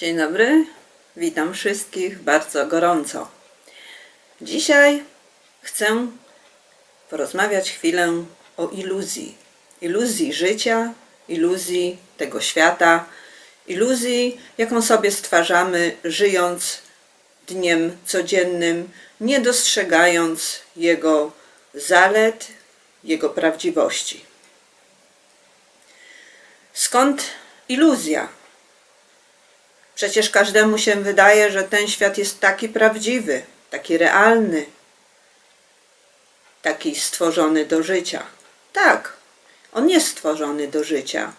Dzień dobry, witam wszystkich bardzo gorąco. Dzisiaj chcę porozmawiać chwilę o iluzji. Iluzji życia, iluzji tego świata, iluzji, jaką sobie stwarzamy, żyjąc dniem codziennym, nie dostrzegając jego zalet, jego prawdziwości. Skąd iluzja? Przecież każdemu się wydaje, że ten świat jest taki prawdziwy, taki realny, taki stworzony do życia. Tak, on jest stworzony do życia.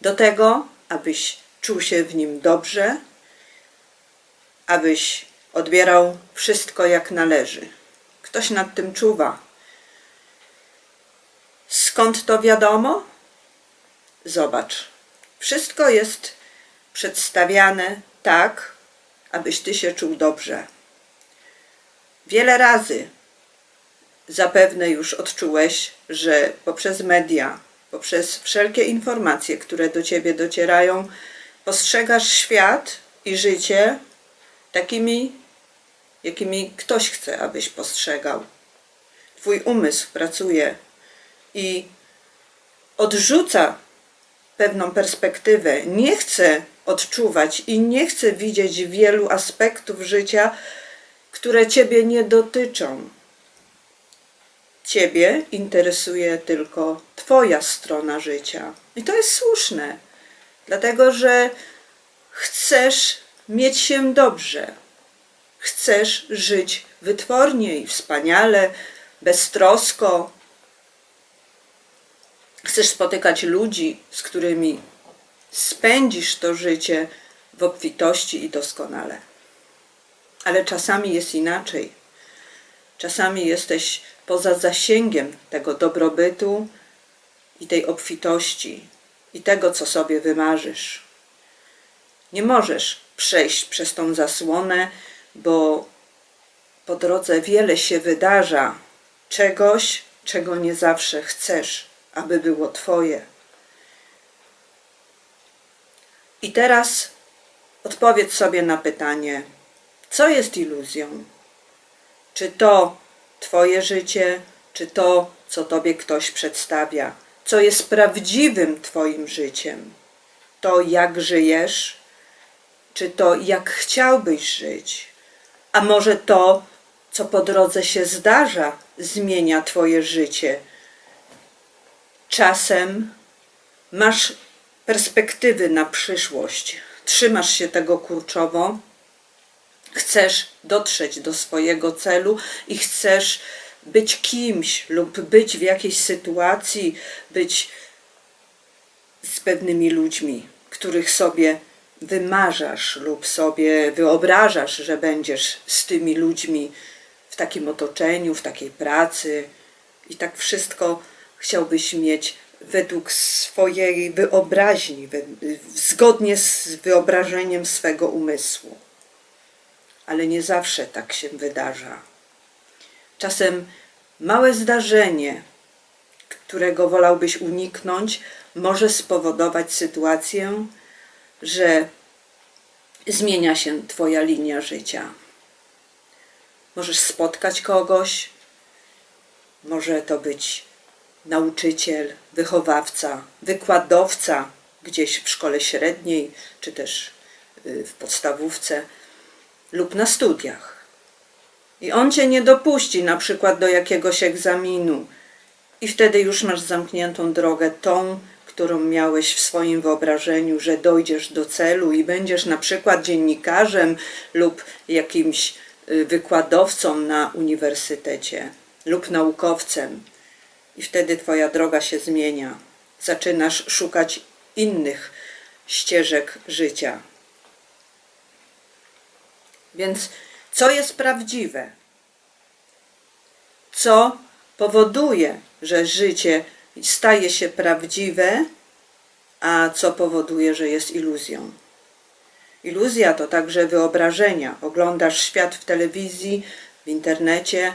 Do tego, abyś czuł się w nim dobrze, abyś odbierał wszystko jak należy. Ktoś nad tym czuwa. Skąd to wiadomo? Zobacz. Wszystko jest przedstawiane tak, abyś ty się czuł dobrze. Wiele razy zapewne już odczułeś, że poprzez media, poprzez wszelkie informacje, które do ciebie docierają, postrzegasz świat i życie takimi, jakimi ktoś chce, abyś postrzegał. Twój umysł pracuje i odrzuca pewną perspektywę, nie chce odczuwać i nie chce widzieć wielu aspektów życia, które Ciebie nie dotyczą. Ciebie interesuje tylko Twoja strona życia. I to jest słuszne, dlatego że chcesz mieć się dobrze. Chcesz żyć wytwornie i wspaniale, beztrosko, chcesz spotykać ludzi, z którymi spędzisz to życie w obfitości i doskonale. Ale czasami jest inaczej. Czasami jesteś poza zasięgiem tego dobrobytu i tej obfitości i tego, co sobie wymarzysz. Nie możesz przejść przez tą zasłonę, bo po drodze wiele się wydarza, czegoś, czego nie zawsze chcesz aby było Twoje. I teraz odpowiedz sobie na pytanie, co jest iluzją? Czy to Twoje życie, czy to, co Tobie ktoś przedstawia? Co jest prawdziwym Twoim życiem? To, jak żyjesz, czy to, jak chciałbyś żyć? A może to, co po drodze się zdarza, zmienia Twoje życie? czasem masz perspektywy na przyszłość, trzymasz się tego kurczowo, chcesz dotrzeć do swojego celu i chcesz być kimś lub być w jakiejś sytuacji, być z pewnymi ludźmi, których sobie wymarzasz lub sobie wyobrażasz, że będziesz z tymi ludźmi w takim otoczeniu, w takiej pracy. I tak wszystko chciałbyś mieć według swojej wyobraźni, zgodnie z wyobrażeniem swego umysłu. Ale nie zawsze tak się wydarza. Czasem małe zdarzenie, którego wolałbyś uniknąć, może spowodować sytuację, że zmienia się Twoja linia życia. Możesz spotkać kogoś, może to być nauczyciel, wychowawca, wykładowca gdzieś w szkole średniej, czy też y, w podstawówce lub na studiach. I on cię nie dopuści na przykład do jakiegoś egzaminu, i wtedy już masz zamkniętą drogę tą, którą miałeś w swoim wyobrażeniu, że dojdziesz do celu i będziesz na przykład dziennikarzem lub jakimś y, wykładowcą na uniwersytecie lub naukowcem i wtedy Twoja droga się zmienia. Zaczynasz szukać innych ścieżek życia. Więc co jest prawdziwe? Co powoduje, że życie staje się prawdziwe, a co powoduje, że jest iluzją? Iluzja to także wyobrażenia. Oglądasz świat w telewizji, w internecie,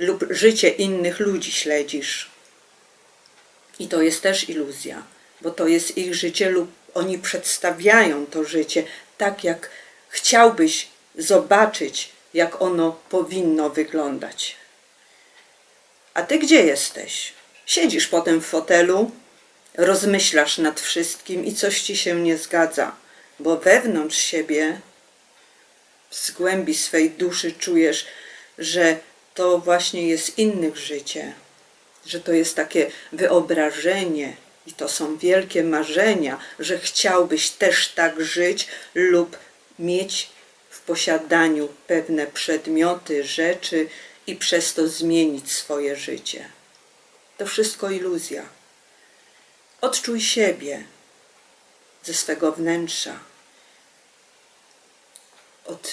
lub życie innych ludzi śledzisz. I to jest też iluzja, bo to jest ich życie lub Oni przedstawiają to życie tak, jak chciałbyś zobaczyć, jak ono powinno wyglądać. A ty gdzie jesteś? Siedzisz potem w fotelu, rozmyślasz nad wszystkim i coś ci się nie zgadza, bo wewnątrz siebie, z głębi swej duszy czujesz, że to właśnie jest innych życie, że to jest takie wyobrażenie i to są wielkie marzenia, że chciałbyś też tak żyć lub mieć w posiadaniu pewne przedmioty, rzeczy i przez to zmienić swoje życie. To wszystko iluzja. Odczuj siebie ze swego wnętrza, od,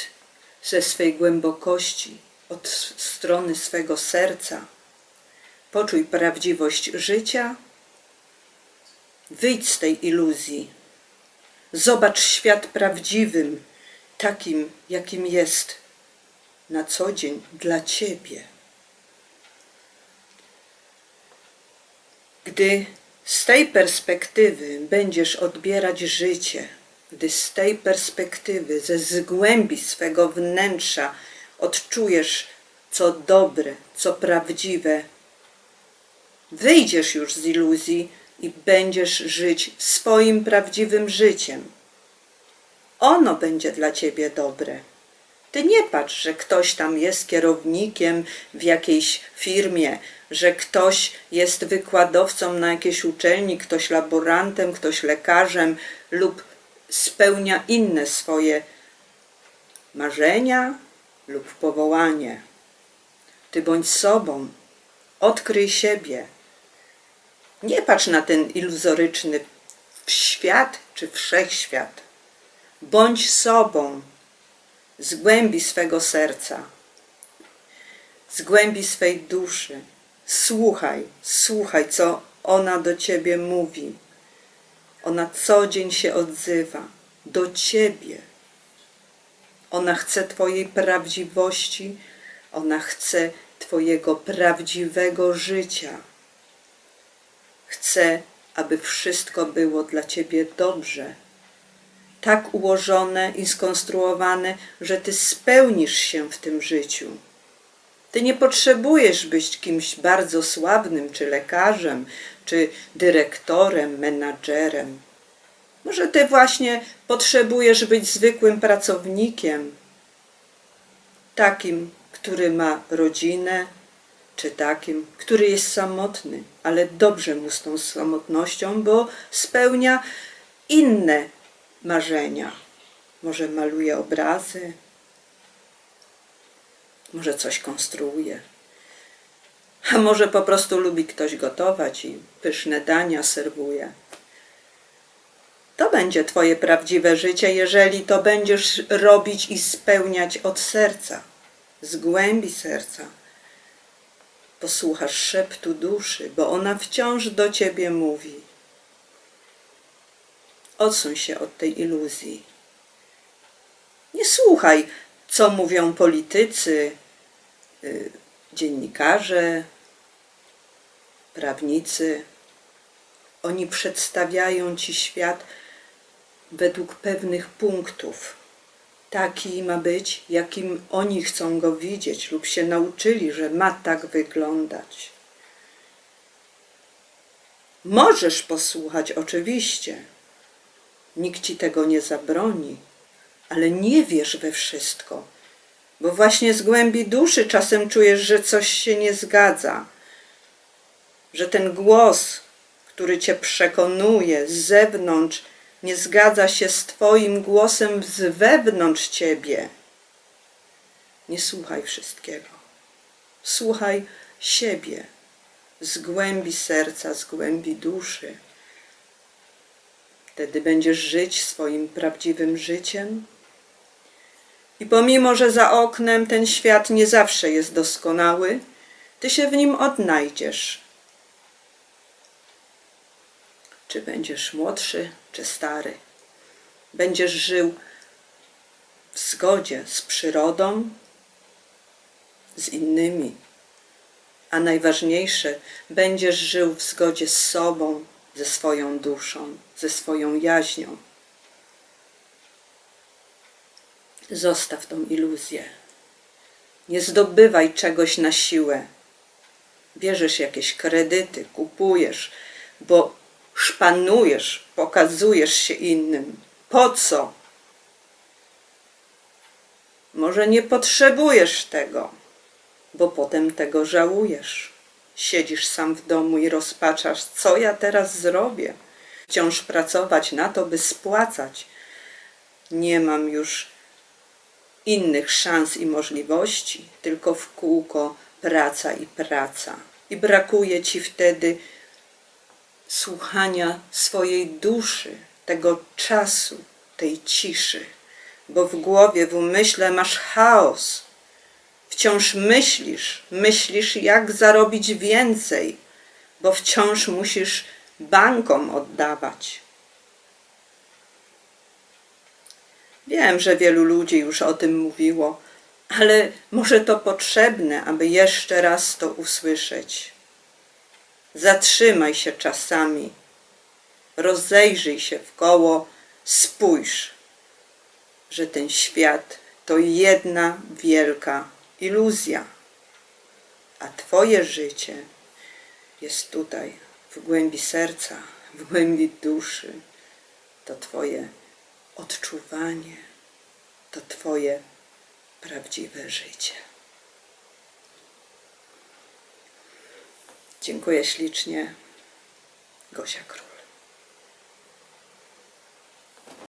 ze swej głębokości, od strony swego serca. Poczuj prawdziwość życia. Wyjdź z tej iluzji. Zobacz świat prawdziwym, takim, jakim jest na co dzień dla ciebie. Gdy z tej perspektywy będziesz odbierać życie, gdy z tej perspektywy, ze zgłębi swego wnętrza odczujesz, co dobre, co prawdziwe, wyjdziesz już z iluzji i będziesz żyć swoim prawdziwym życiem. Ono będzie dla ciebie dobre. Ty nie patrz, że ktoś tam jest kierownikiem w jakiejś firmie, że ktoś jest wykładowcą na jakiejś uczelni, ktoś laborantem, ktoś lekarzem lub spełnia inne swoje marzenia lub powołanie. Ty bądź sobą, odkryj siebie. Nie patrz na ten iluzoryczny świat czy wszechświat. Bądź sobą z głębi swego serca, z głębi swej duszy. Słuchaj, słuchaj, co ona do ciebie mówi. Ona co dzień się odzywa do ciebie. Ona chce Twojej prawdziwości, ona chce Twojego prawdziwego życia. Chce, aby wszystko było dla Ciebie dobrze tak ułożone i skonstruowane, że ty spełnisz się w tym życiu. Ty nie potrzebujesz być kimś bardzo sławnym, czy lekarzem, czy dyrektorem, menadżerem. Może ty właśnie potrzebujesz być zwykłym pracownikiem, takim, który ma rodzinę, czy takim, który jest samotny, ale dobrze mu z tą samotnością, bo spełnia inne marzenia. Może maluje obrazy, może coś konstruuje. A może po prostu lubi ktoś gotować i pyszne dania serwuje. To będzie Twoje prawdziwe życie, jeżeli to będziesz robić i spełniać od serca, z głębi serca. Posłuchasz szeptu duszy, bo ona wciąż do Ciebie mówi. Odsuń się od tej iluzji. Nie słuchaj, co mówią politycy, y, dziennikarze, prawnicy. Oni przedstawiają ci świat według pewnych punktów. Taki ma być, jakim oni chcą go widzieć, lub się nauczyli, że ma tak wyglądać. Możesz posłuchać, oczywiście. Nikt ci tego nie zabroni, ale nie wierz we wszystko, bo właśnie z głębi duszy czasem czujesz, że coś się nie zgadza, że ten głos, który cię przekonuje z zewnątrz, nie zgadza się z Twoim głosem z wewnątrz ciebie. Nie słuchaj wszystkiego. Słuchaj siebie z głębi serca, z głębi duszy. Wtedy będziesz żyć swoim prawdziwym życiem. I pomimo, że za oknem ten świat nie zawsze jest doskonały, ty się w nim odnajdziesz. Czy będziesz młodszy, czy stary, będziesz żył w zgodzie z przyrodą, z innymi, a najważniejsze, będziesz żył w zgodzie z sobą, ze swoją duszą, ze swoją jaźnią. Zostaw tą iluzję. Nie zdobywaj czegoś na siłę. Bierzesz jakieś kredyty, kupujesz, bo szpanujesz, pokazujesz się innym. Po co? Może nie potrzebujesz tego, bo potem tego żałujesz. Siedzisz sam w domu i rozpaczasz, co ja teraz zrobię. Wciąż pracować na to, by spłacać. Nie mam już innych szans i możliwości, tylko w kółko praca i praca. I brakuje ci wtedy słuchania swojej duszy, tego czasu, tej ciszy, bo w głowie, w umyśle masz chaos. Wciąż myślisz, myślisz, jak zarobić więcej, bo wciąż musisz bankom oddawać. Wiem, że wielu ludzi już o tym mówiło, ale może to potrzebne, aby jeszcze raz to usłyszeć. Zatrzymaj się czasami, rozejrzyj się w koło, spójrz, że ten świat to jedna wielka iluzja, a Twoje życie jest tutaj, w głębi serca, w głębi duszy. To Twoje odczuwanie, to Twoje prawdziwe życie. Dziękuję ślicznie. Gosia Król.